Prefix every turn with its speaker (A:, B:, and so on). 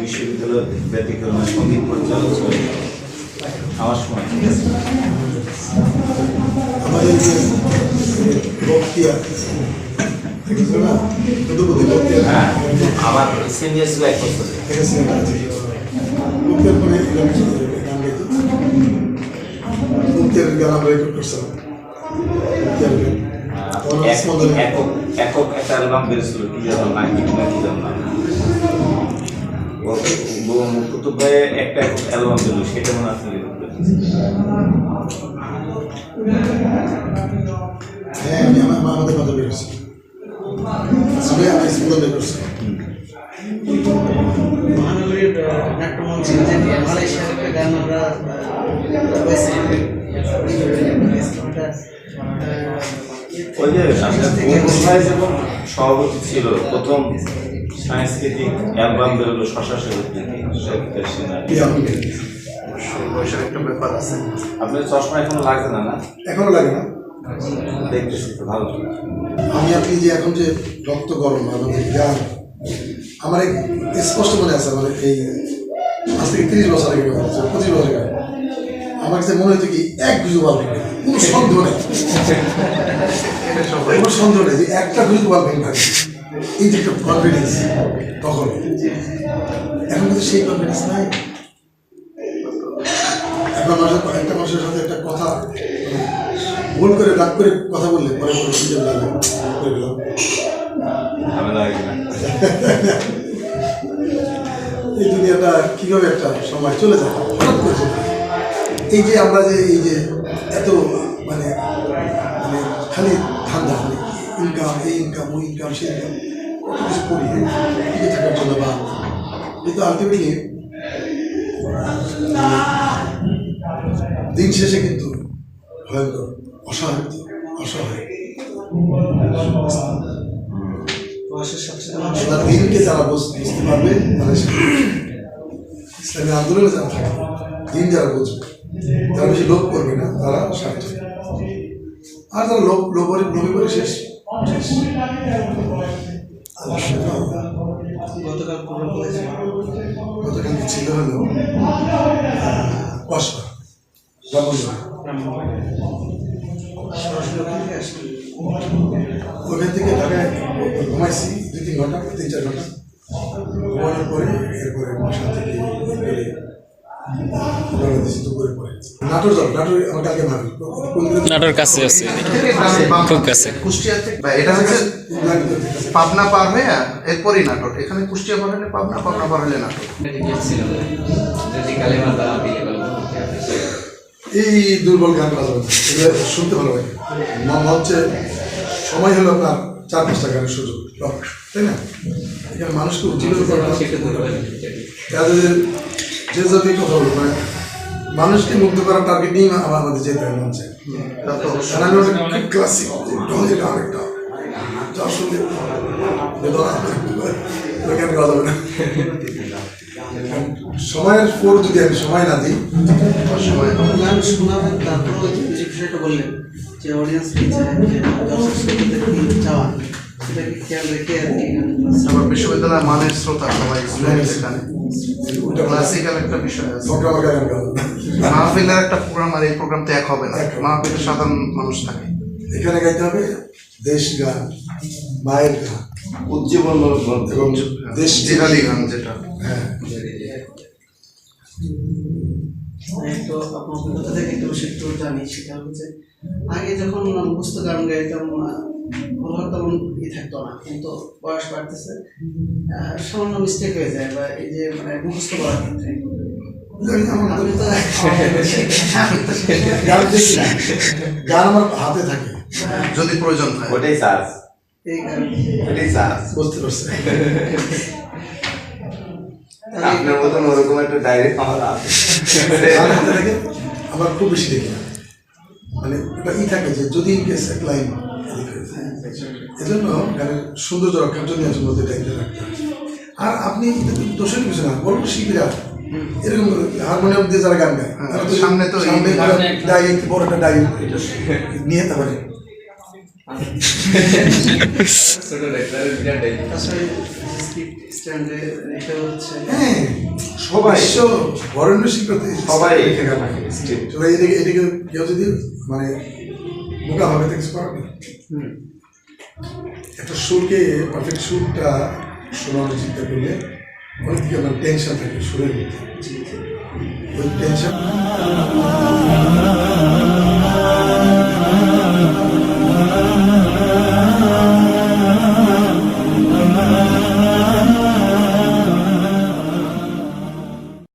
A: বিশ্ববিদ্যালয় ব্যতিক্রমে সংগীত পরিচালক ছিল আমার সময় ঠিক আছে?
B: আমাদের যে না? বক্তিয়ার
A: হ্যাঁ সিনিয়র ছিল এক বছর।
B: দেখেছি পরে গান গান গাইতো। গান আমরা রেকর্ড করছিলাম। বক্তিয়ার গান।
A: এক-
B: ওসমান
A: একক একক একটা অ্যালবাম বেরিয়েছিল কি কি না কি যেন। নাম ভাই একটা অ্যালবাম বেরোলো সেটা মনে
B: হ্যাঁ আমি আমার আমাদের কথা বেরোছি আমি আমি স্কুলে বের করছি
C: মহানগরীর আহ, যে আমরা
A: ওই যে সভাপতি ছিল? প্রথম সাংস্কৃতিক অ্যালবাম বেরোলো শশা
B: প্রিয়া
D: বয়সের একটা ব্যাপার আছে।
A: আপনার চশমা এখনও লাগছে না না?
B: এখনও লাগে না।
A: দেখতেছি তো ভালো।
B: আমি আপনি যে এখন যে রক্ত গরম আমাদের আমার এক স্পষ্ট মনে আছে মানে এই আজ থেকে তিরিশ বছর আগে পঁচিশ বছর আগে। আমার কাছে মনে হচ্ছে কি এক গুজু বাল ভেঙে কোনো সন্দেহ নেই। কোনো সন্দেহ নেই যে একটা গুজু বাল ভেঙে থাকে এই যে একটা কনফিডেন্স তখন এখন কিন্তু সেই কনফিডেন্স নাই। এখন মানুষের একটা মানুষের সাথে একটা কথা ভুল করে রাগ করে কথা বললে পরে পরে শুনতে লাগে করে এই দুনিয়াটা কীভাবে একটা সময় চলে যায়? হঠাৎ করে চলে এই যে আমরা যে এই যে এত মানে মানে খালি ইনকাম এই ইনকাম ওই ইনকাম সেই ইনকাম কত কিছু করি টিকে থাকার জন্য বা কিন্তু আলটিমেটলি দিন শেষে কিন্তু ভয়ঙ্কর অসহায়। অসহায় আল্লাহ দিনকে যারা বুঝ- বুঝতে পারবে তারা ইসলামী আন্দোলনে যারা থাকবে দিন যারা বুঝবে যারা বেশি লোভ করবে না তারা স্বার্থ। আর যারা লোভ লোভ লোভে করে শেষ।
C: গতকাল প্রোগ্রাম করেছে
B: গতকালকে ছিল হলো
C: আসলে
B: ওখান থেকে ঢাকায় ঘুমাইছি দুই তিন ঘণ্টা তিন চার ঘণ্টা। ঘুমানোর পরে এরপরে বাসা থেকে নাটোর যাব নাটোর আমার কালকে ভাবি
E: নাটোর কাছে আছে। খুব কাছে।
D: কুষ্টিয়া থেকে এটা হচ্ছে পাবনা পার হয়ে এরপরই নাটক এখানে কুষ্টিয়া পার হলে পাবনা পাবনা পার হলে নাটক
B: এই দুর্বল গান এগুলো শুনতে ভালো লাগে। মনে হচ্ছে সময় হলো আপনার চার পাঁচটা গানের সুযোগ। তাই না? এখানে মানুষকে উজ্জীবিত করা যে যদি কথা বলব মানে মানুষকে মুক্ত করার টার্গেট আমার আমাদের যেতে হবে চায়
D: তা তো অবশ্যই।
B: গান হলো ক্লাসিক ঢঙের গান একটা। যা শুনলে বেদনা ওই গান না। সময়ের পর যদি আমি সময় না দিই
D: সময়
C: শোনাবেন তারপর যে বিষয়টা বললেন যে অডিয়েন্স কি চায় যে দর্শক চাওয়া। সেটাকে খেয়াল রেখে আর কি
D: আবার বিশ্ববিদ্যালয়ের মানের শ্রোতা সবাই এখানে ক্লাসিক্যাল একটা বিষয় আছে। মাহফিলের একটা প্রোগ্রাম আর এই প্রোগ্রাম তো এক হবে না। মাহফিলে সাধারণ মানুষ থাকে।
B: এখানে গাইতে হবে দেশ গান মায়ের গান।
A: উজ্জীবনমূলক গ্রন্থ
B: এবং দেশ
D: জিহাদি গান যেটা।
B: হ্যাঁ।
C: তো আপনার অভিজ্ঞতা থেকে একটু একটু জানি সেটা হচ্ছে আগে যখন মুখস্থ গান গাইতাম ওরা তেমন ই থাকতো না কিন্তু বয়স বাড়তেছে সামান্য মিস্টেক হয়ে যায় বা এই যে মানে মুখস্থ করার ক্ষেত্রে।
B: গান আমার হাতে থাকে
D: যদি প্রয়োজন হয়।
A: ওটাই চার্জ। ওটাই চার্জ।
B: বুঝতে পারছি।
A: আপনার মতন ওরকম একটা ডাইরেক্ট আমার
B: আমার খুব বেশি দেখি না। মানে একটা ই থাকে যে যদি কেস এক লাইন এজন্য গানের সৌন্দর্য রক্ষার জন্য আসলে মধ্যে টাইমটা রাখতে আর আপনি দোষের কিছু না বড় শিল্পীরা এরকম হারমোনিয়াম দিয়ে যারা গান গায়
D: সামনে তো
B: সামনে বড় একটা ডাই নিয়ে যেতে পারে।
C: স্কিট স্ট্যান্ডে রেখে হচ্ছে
B: হ্যাঁ
A: সবাই।
B: বরেণ্য
A: সবাই এখানে
B: কেউ যদি মানে হবে তো কিছু নেই। একটা সুরকে পারফেক্ট সুরটা শোনানোর চিন্তা করলে অনেক দিকে আপনার টেনশন থাকে সুরের মধ্যে। ওই টেনশন